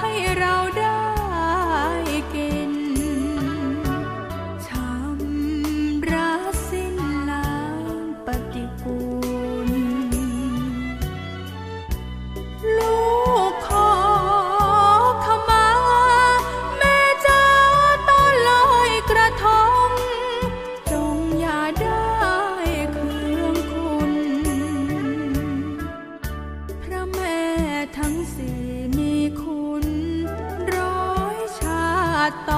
ให้เรา mata.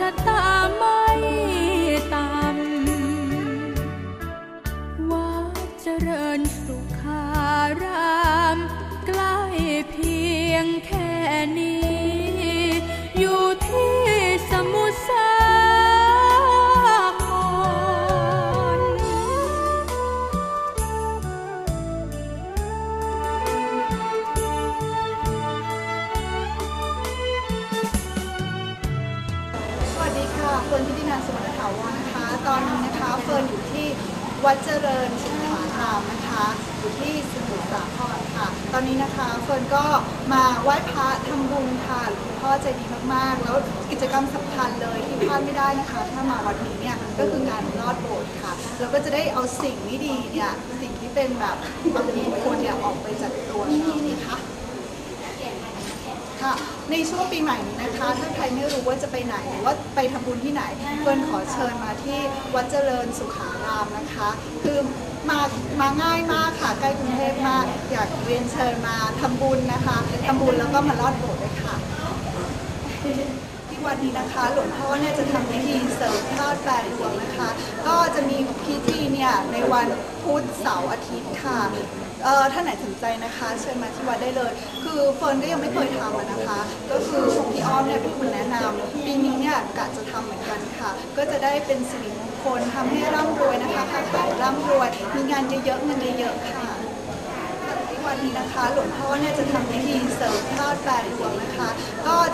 さった。 เฟิร์นพิธินันสุวรรณถาวรนะคะ ตอนนี้นะคะเฟิร์นอยู่ที่วัดเจริญสุขารามนะคะอยู่ที่สมุทรสาครค่ะ ตอนนี้นะคะเฟิร์นก็มาไหว้พระทำบุญค่ะหลวงพ่อใจดีมากๆ แล้วกิจกรรมสำคัญเลยที่พลาดไม่ได้นะคะ ถ้ามาวัดนี้เนี่ยก็คืองานลอดโบสถ์ค่ะแล้วก็จะได้เอาสิ่งไม่ดีเนี่ยสิ่งที่เป็นแบบอัปมงคลเนี่ยออกไปจากตัวเรานะคะ ค่ะ ในช่วงปีใหม่นี้นะคะ ถ้าใครไม่รู้ว่าจะไปไหนหรือว่าไปทำบุญที่ไหนเฟิร์นขอเชิญมาที่วัดเจริญสุขารามนะคะ คือมามาง่ายมากค่ะ ใกล้กรุงเทพมากอยากเรียนเชิญมาทำบุญนะคะทำบุญแล้วก็มาลอดโบสถ์ด้วยค่ะ วันนี้นะคะ หลวงพ่อเนี่ยจะทำพิธีเสริมธาตุแปดดวงนะคะ ก็จะมีพิธีเนี่ยในวันพุธเสาร์อาทิตย์ค่ะเอ่อถ้าไหนสนใจนะคะ เชิญมาที่วัดได้เลย คือเฟิร์นก็ยังไม่เคยทำอะนะคะ ก็คือพี่อ้อมเนี่ยเป็นคนแนะนำปีนี้เนี่ยกะจะทำเหมือนกันค่ะ ก็จะได้เป็นสิริมงคลทำให้ร่ำรวยนะคะค้าขายร่ำรวย มีงานเยอะๆเงินเยอะๆค่ะวันนี้นะคะ หลวงพ่อเนี่ยจะทำพิธีเสริมธาตุแปดดวงนะคะ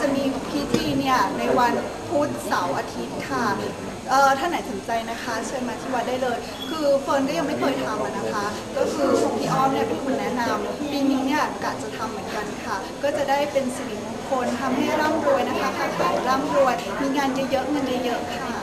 จะมีพิธีเนี่ยในวันพุธเสาร์อาทิตย์ค่ะเอ่อถ้าไหนสนใจนะคะ เชิญมาที่วัดได้เลย คือเฟิร์นก็ยังไม่เคยทำอะนะคะ ก็คือพี่อ้อมเนี่ยเป็นคนแนะนำปีนี้เนี่ยกะจะทำเหมือนกันค่ะ ก็จะได้เป็นสิริมงคลทำให้ร่ำรวยนะคะค้าขายร่ำรวย มีงานเยอะๆเงินเยอะๆค่ะ